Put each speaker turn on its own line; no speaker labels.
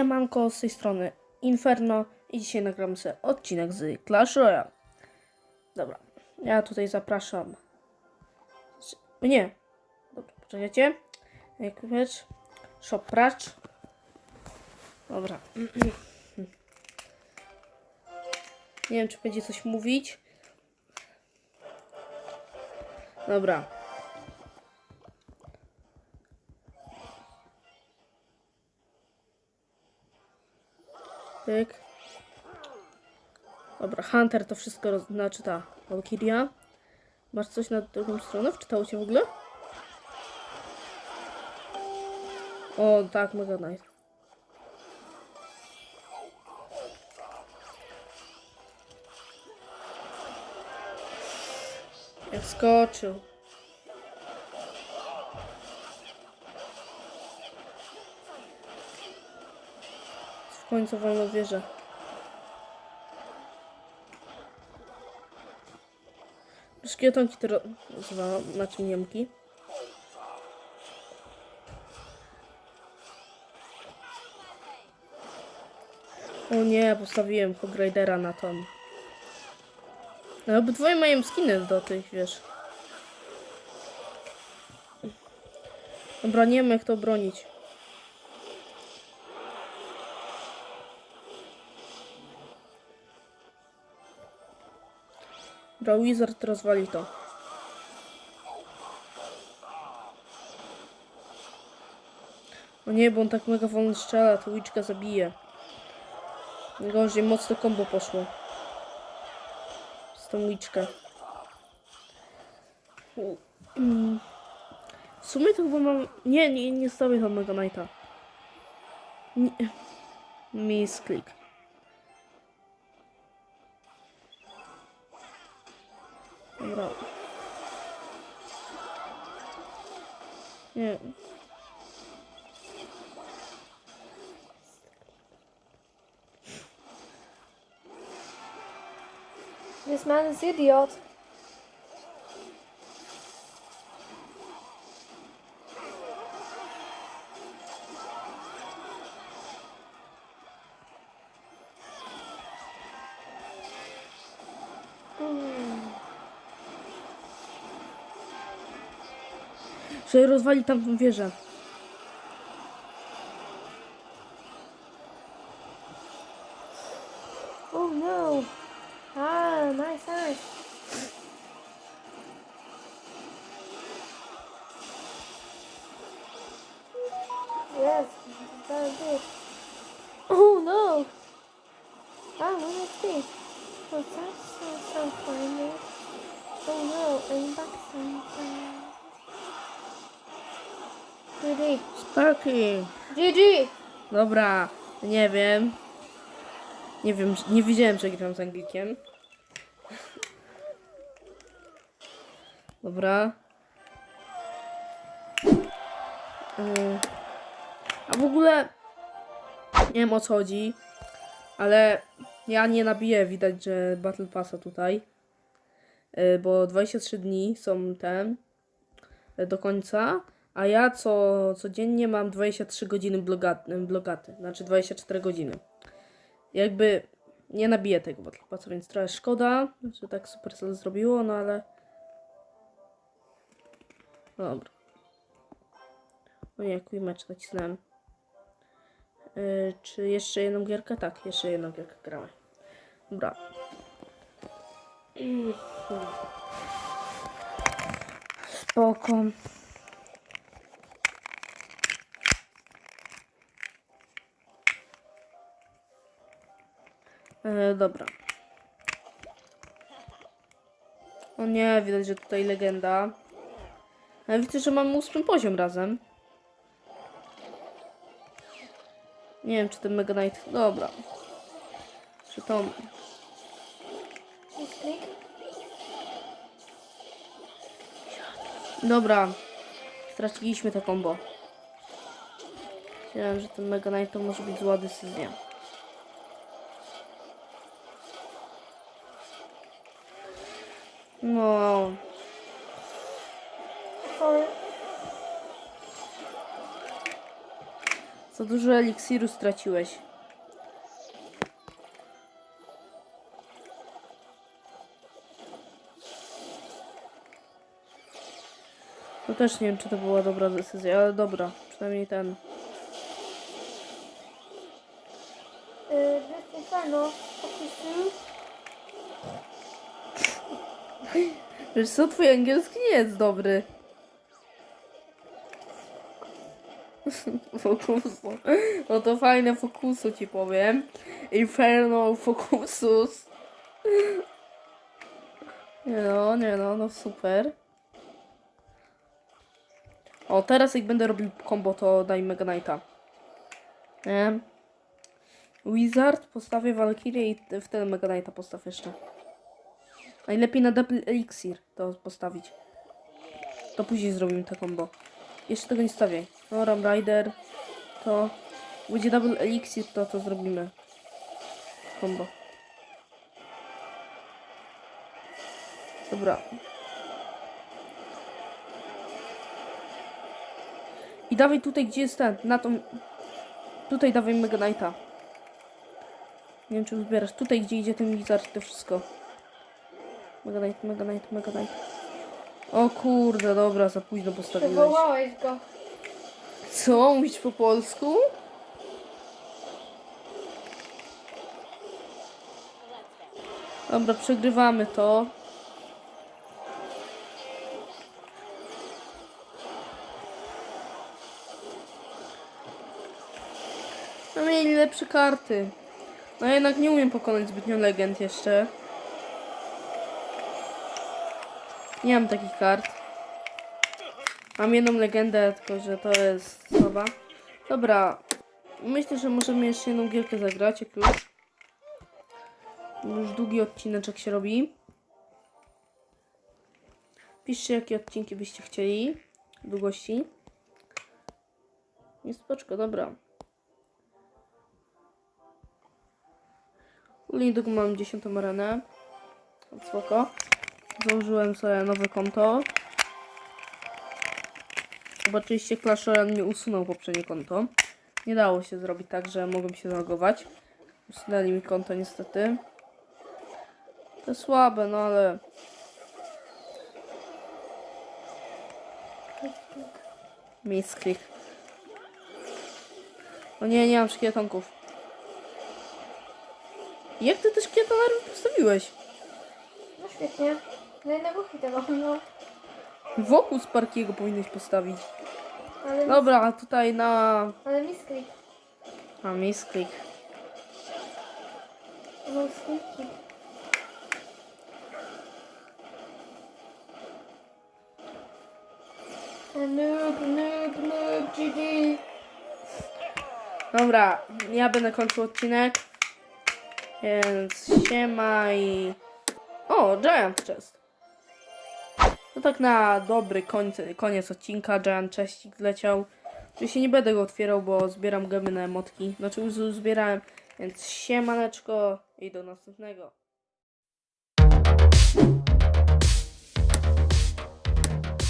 Siemanko, z tej strony Inferno i dzisiaj nagramy sobie odcinek z Clash Royale. Dobra, ja tutaj zapraszam... Nie, dobra, poczekajcie. Jak wiesz, shop pracz. Dobra. Nie wiem, czy będzie coś mówić. Dobra. Pyk. Dobra, Hunter to wszystko znaczy ta Valkyria. Masz coś na drugą stronę? Wczytało cię w ogóle? O, tak, Mega Knight. Jak skoczył. Końcu wolno wieżę. Szkietonki to nazywa, znaczy niemki. O nie, postawiłem Hogridera na ton. No obydwoje mają skiny do tych, wiesz. Dobra, nie wiem jak to bronić. Dobra, Wizard rozwali to. O nie, bo on tak mega wolno strzela, to Witchka zabije. Gorzej, mocne combo poszło. Z tą Witchkę. Mm. W sumie to chyba mam... Nie, nie, nie stawię tam Mega Knighta. Nie. Misklik. Bro. Yeah.
This man is idiot. Mm.
Że rozwali tamtą wieżę.
Oh no. Ah, nice, nice. Yes, very good. Oh no. Ah, one HP. What's that? So, so funny. Oh no, I'm back sometimes. GG.
Sparky.
GG.
Dobra, nie wiem. Nie wiem, nie widziałem, że gram z Anglikiem. Dobra. Yy. A w ogóle nie wiem o co chodzi, ale ja nie nabiję, widać, że Battle Passa tutaj. Yy, Bo 23 dni są ten yy, do końca, a ja co codziennie mam 23 godziny blogaty, blogaty znaczy 24 godziny. Jakby nie nabiję tego Battle Passa, więc trochę szkoda, że tak Supercell zrobiło, no ale dobra. O nie, jaki mecz nacisnąłem. Yy, czy jeszcze jedną gierkę? Tak, jeszcze jedną gierkę gramy. Dobra. Mm, hmm. Spoko. E, dobra. O nie, widać, że tutaj legenda. Ale widzę, że mamy ósmy poziom razem. Nie wiem, czy ten Mega Knight... Dobra. Czy to...
Just click.
Dobra. Straciliśmy to combo. Myślałem, że ten Mega Knight to może być zła decyzja. No... Za dużo eliksiru straciłeś. No też nie wiem, czy to była dobra decyzja, ale dobra. Przynajmniej ten.
Y, This Inferno, Fokusu.
Wiesz co, twój angielski nie jest dobry. Fokusu. No to fajne fokusu ci powiem. Inferno fokusus. Nie no, nie no, no super. O, teraz jak będę robił combo, to daj Mega Knighta. Wizard, postawię Valkyrie i wtedy Mega Knighta postaw jeszcze. Najlepiej na Double Elixir to postawić. To później zrobimy te combo. Jeszcze tego nie stawiaj. No, Ram Rider, to będzie Double Elixir, to to zrobimy. Combo. Dobra. I dawaj tutaj, gdzie jest ten, na tą... Tutaj dawaj Mega Knighta. Nie wiem, czy wybierasz. Tutaj, gdzie idzie ten Wizard, to wszystko. Mega Knight, Mega Knight, Mega Knight. O kurde, dobra, za późno postawiłeś.
Wywołałeś go.
Co? Mówić po polsku? Dobra, przegrywamy to. No mieli lepsze karty. No jednak nie umiem pokonać zbytnio legend jeszcze. Nie mam takich kart. Mam jedną legendę, tylko że to jest słaba. Dobra, myślę, że możemy jeszcze jedną gierkę zagrać, jak już. Już długi odcineczek się robi. Piszcie, jakie odcinki byście chcieli. Długości. Jest spoczko, dobra. Niedługo mam 10 arenę. Spoko. Założyłem sobie nowe konto. Zobaczyliście, Clash Royale mi usunął poprzednie konto. Nie dało się zrobić tak, że mogłem się zalogować. Usunęli mi konto niestety. To słabe, no ale... Misklik. O nie, nie mam szkietonków. Jak ty te szkietonary postawiłeś?
No świetnie. Na jednego hita mam, no.
Wokół Sparkiego powinieneś postawić.
Ale,
Dobra, a tutaj na...
ale misklik.
A, misklik.
No skliki. Noob, noob, noob, GG.
Dobra, ja będę kończył odcinek. Więc siema i... O, Giant Chest. To tak na dobry koniec odcinka. Giant Chestik zleciał. Oczywiście nie będę go otwierał, bo zbieram gemy na emotki. Znaczy już zbierałem. Więc siemaneczko i do następnego.